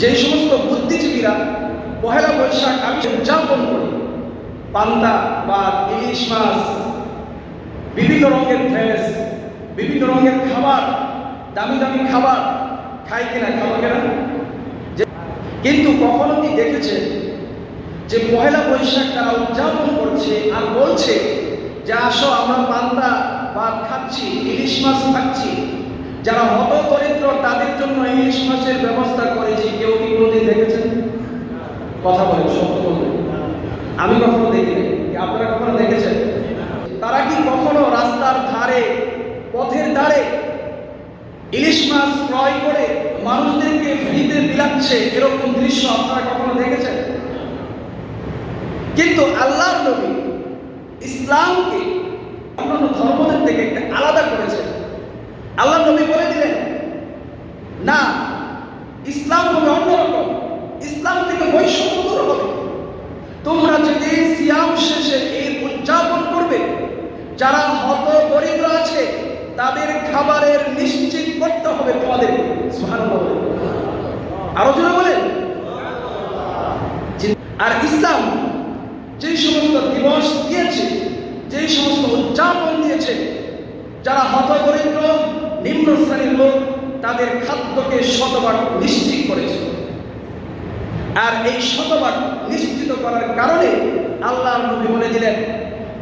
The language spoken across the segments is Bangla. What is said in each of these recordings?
যে সমস্ত বুদ্ধিজীবীরা পহেলা বৈশাখ আমি উদযাপন করি, পান্তা বা ইলিশ মাছ, বিভিন্ন রঙের ড্রেস বিভিন্ন রঙের খাবার, দামি দামি খাবার খাই কিনা খাওয়া কিনা? কিন্তু কখনো কি দেখেছে যে পহেলা বৈশাখ তারা উদযাপন করছে আর বলছে যে আসো আমরা পান্তা, ভাত খাচ্ছি, ইলিশ মাছ খাচ্ছি যারা হত দরিদ্র তাদের জন্য ইলিশ মাছের ব্যবস্থা করেছি। কেউ কি কোনোদিন দেখেছেন? কথা বলেন সত্য বলবেন। আমি কখনো দেখিনি। আপনারা কখনো দেখেছেন? তারা কি কখনো রাস্তার ধারে, পথের ধারে ইলিশ মাছ ক্রয় করে মানুষদেরকে ফ্রিতে বিলাচ্ছে? এরকম দৃশ্য আপনারা কখনো দেখেছেন? কিন্তু আল্লাহর নবী ইসলামকে অন্যান্য ধর্মদের থেকে একটা আলাদা করেছেন। আল্লাহ নবী বলে দিলেন, না, ইসলাম হবে অন্যরকম ইসলাম থেকে বৈষম্য দূর হবে। তোমরা যদি সিয়াম শেষে এই উদযাপন করবে, যারা হত দরিদ্র আছে, তাদের খাবারের নিশ্চিত করতে হবে তোমাদের। আরও জোরে বলেন। আর ইসলাম যেই সমস্ত দিবস দিয়েছে, যেই সমস্ত উদযাপন দিয়েছে, যারা হতদরিদ্র নিম্ন শ্রেণির লোক তাদের খাদ্যকে শতভাগ নিশ্চিত করেছে আর এই শতভাগ নিশ্চিত করার কারণে আল্লাহর নবী বলে দিলেন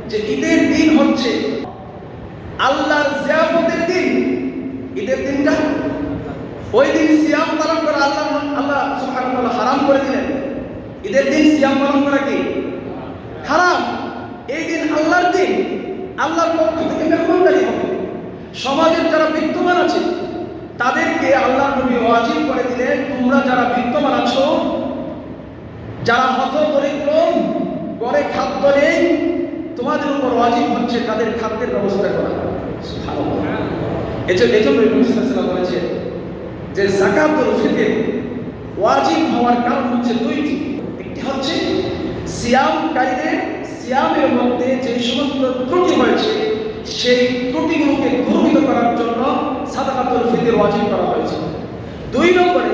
যে ঈদের দিন হচ্ছে আল্লাহর জিয়াফতের দিন। ঈদের দিনটা? ওই দিন সিয়াম পালন করা আল্লাহ আল্লাহ ওয়া হারাম করে দিলেন। ঈদের দিন সিয়াম পালন করা কি? হারাম। এই দিন আল্লাহর দিন। আল্লাহর পক্ষ থেকে মেহমানদারি হবে। সমাজের যারা বিদ্যমান আছে, তাদেরকে আল্লাহ নবী ওয়াজিব করে দিলেন, তোমরা যারা বিদ্যমান আছো, যারা হত দরিদ্র করে খাদ্য নেই, তোমাদের উপর ওয়াজিব হচ্ছে, তাদের খাদ্যের ব্যবস্থা করা। এজন্য এজন্য ওয়াসাল্লাম বলেছে যে জাকাতুল ফিতর ওয়াজিব হওয়ার কারণ হচ্ছে দুইটি। একটি হচ্ছে সিয়ামকারীদের, সিয়ামের মধ্যে যে সমস্ত ত্রুটি হয়েছে, সেই ত্রুটিগুলোকে দূরীভূত করার জন্য সাদাকাতুল ফিতর ওয়াজিব করা হয়েছে। দুই নম্বরে,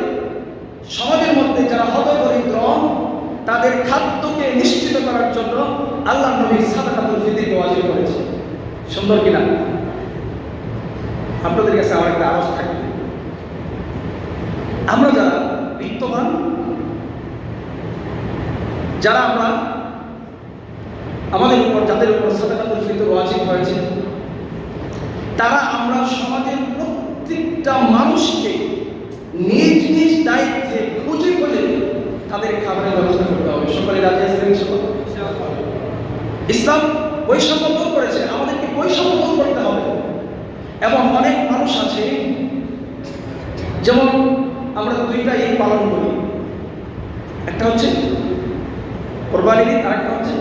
সমাজের মধ্যে যারা হতদরিদ্র, তাদের খাদ্যকে নিশ্চিত করার জন্য আল্লাহ নবী সাদাকাতুল ফিতরকে ওয়াজিব করেছে। সুন্দর কিনা আপনাদের কাছে আমার একটা আওয়াজ থাকবে। আমরা যারা বিত্তবান, যারা আমরা আমাদের উপর, যাদের উপর সাদাকাতুল ফিতর ওয়াজিব হয়েছে, তারা আমরা সমাজের প্রত্যেকটা মানুষকে নিজ নিজ দায়িত্বে খুঁজে খুঁজে তাদের খাবারের ব্যবস্থা করতে হবে। সকলে রাজি ইনশাআল্লাহ? ইসলাম বৈষম্য দূর করেছে, আমাদেরকে বৈষম্য দূর করতে হবে। এবং অনেক মানুষ আছে, যেমন আমরা দুইটা ঈদ পালন করি। একটা হচ্ছে কোরবানি ঈদ আর একটা হচ্ছে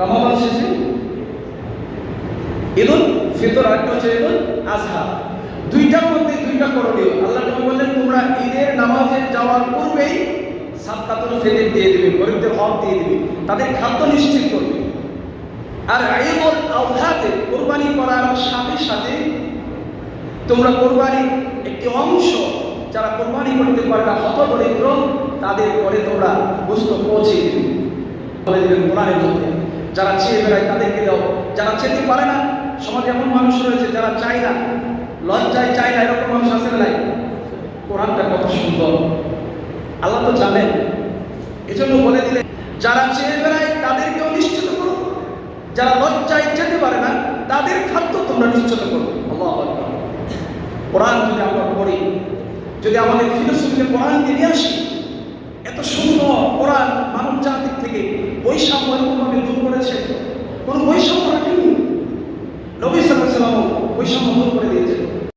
রমাদান শেষে ঈদুল ফিতর, আরেকটা হচ্ছে ঈদুল আজহা দুইটার মধ্যে দুইটা করণীয়। আল্লাহ বললেন, তোমরা ঈদের নামাজে যাওয়ার পূর্বেই সাতকাতুল ফিতর দিয়ে দিবে গরিবদের হক দিয়ে দিবে। তাদের খাদ্য নিশ্চিত করবে। আর ঈদুল আজহাতে কোরবানি করার সাথে সাথে তোমরা কোরবানির একটি অংশ যারা কোরবানি করতে পারে না হত দরিদ্র তাদের পরে তোমরা বুঝতে পৌঁছে দিবে। বলে কোরআনের মধ্যে, যারা চেয়ে বেড়ায় তাদেরকে দাও, যারা চেতে পারে না, সমাজে এমন মানুষ রয়েছে যারা চায় না লজ্জায় চাই না এরকম মানুষ আছে নাই? কোরআনটা কত সুন্দর। আল্লাহ তো জানেন। এজন্য বলে দিলেন, যারা চেয়ে বেড়ায় তাদেরকেও নিশ্চিত করো। যারা লজ্জায় যেতে পারে না, তাদের খাদ্য তোমরা নিশ্চিত করো। কোরআন যদি আমরা পড়ি, যদি আমাদের ফিলোসফিতে কোরআনকে নিয়ে আসি, এত সুন্দর কোরআন মানব জাতির থেকে বৈষম্য